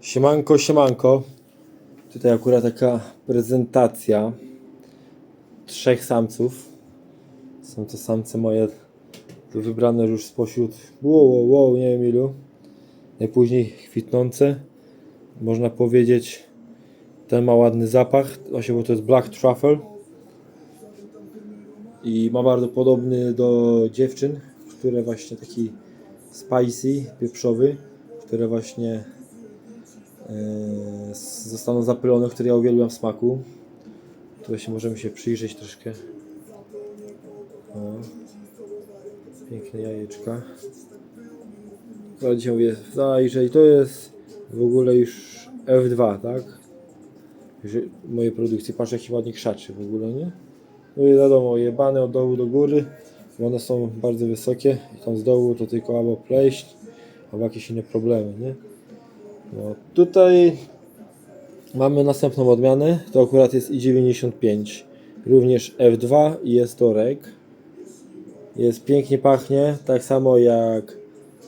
Siemanko, siemanko. Tutaj akurat taka prezentacja trzech samców. Są to samce moje wybrane już spośród wow, wow, wow, nie wiem ilu. Najpóźniej kwitnące. Można powiedzieć, ten ma ładny zapach, właśnie bo to jest Black Truffle. I ma bardzo podobny do dziewczyn, które właśnie taki spicy, pieprzowy, które właśnie e, zostaną zapylone, które ja uwielbiam w smaku. Tu właśnie możemy się przyjrzeć troszkę. O. Piękne jajeczka. Ale dzisiaj mówię, zajrzeć, to jest w ogóle już F2, tak? Moje produkcje, patrz jaki ładnie krzaczy w ogóle, nie? No i wiadomo, jebane od dołu do góry, bo one są bardzo wysokie i tam z dołu to tylko albo pleść, albo jakieś inne problemy, nie? No, tutaj mamy następną odmianę, to akurat jest i95, również F2 i jest to REG. Jest pięknie pachnie, tak samo jak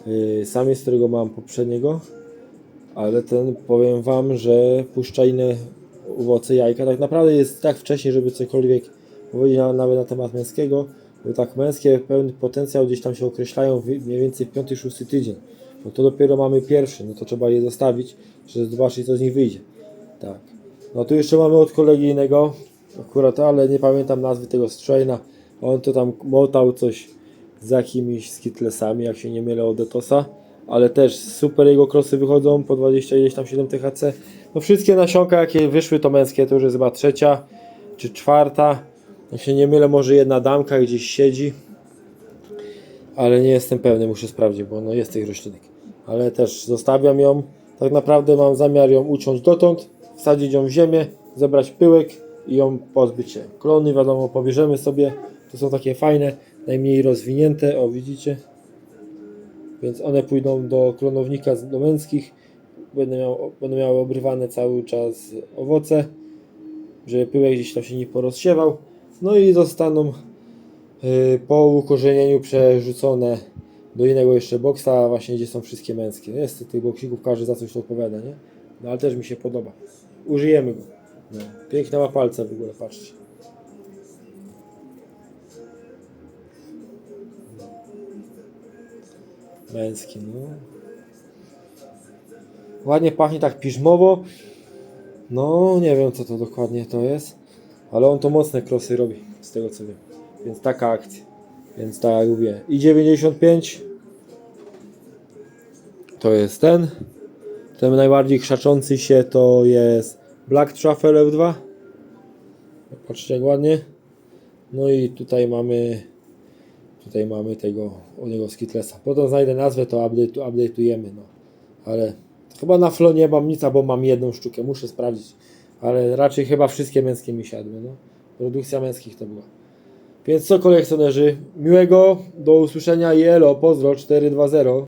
yy, samiec, którego mam poprzedniego, ale ten powiem Wam, że puszcza inne owoce jajka. Tak naprawdę jest tak wcześnie, żeby cokolwiek powiedzieć na, nawet na temat męskiego, bo tak męskie pełny potencjał gdzieś tam się określają mniej więcej w 5-6 tydzień. Bo to dopiero mamy pierwszy, no to trzeba je zostawić, żeby zobaczyć co z nich wyjdzie. Tak. No tu jeszcze mamy od kolegi innego, akurat, ale nie pamiętam nazwy tego straina. On to tam motał coś z jakimiś skitlesami, jak się nie mylę od Detosa. Ale też super jego krosy wychodzą po 20 ileś tam 7 THC. No wszystkie nasionka jakie wyszły to męskie, to już jest chyba trzecia czy czwarta. Jak się nie mylę, może jedna damka gdzieś siedzi. Ale nie jestem pewny, muszę sprawdzić, bo no jest tych roślinek. Ale też zostawiam ją. Tak naprawdę mam zamiar ją uciąć dotąd, wsadzić ją w ziemię, zebrać pyłek i ją pozbyć się. Klony wiadomo pobierzemy sobie. To są takie fajne, najmniej rozwinięte, o widzicie. Więc one pójdą do klonownika do męskich. Będą, miał, będą miały obrywane cały czas owoce, żeby pyłek gdzieś tam się nie porozsiewał. No i zostaną po ukorzenieniu przerzucone do innego jeszcze boksa, właśnie gdzie są wszystkie męskie. Jest tych boksików, każdy za coś odpowiada, nie? No ale też mi się podoba. Użyjemy go. No. Piękna ma palce w ogóle, patrzcie. Męski, no. Ładnie pachnie tak piżmowo. No, nie wiem co to dokładnie to jest, ale on to mocne krosy robi, z tego co wiem. Więc taka akcja. Więc tak jak mówię. I 95 to jest ten. Ten najbardziej krzaczący się to jest Black Truffle F2. Patrzcie jak ładnie. No i tutaj mamy tutaj mamy tego od niego Skitlesa. Potem znajdę nazwę, to update, update'ujemy. No. Ale chyba na flo nie mam nic, bo mam jedną sztukę. Muszę sprawdzić. Ale raczej chyba wszystkie męskie mi siadły. No. Produkcja męskich to była. Więc co kolekcjonerzy, miłego, do usłyszenia i elo, pozdro 420.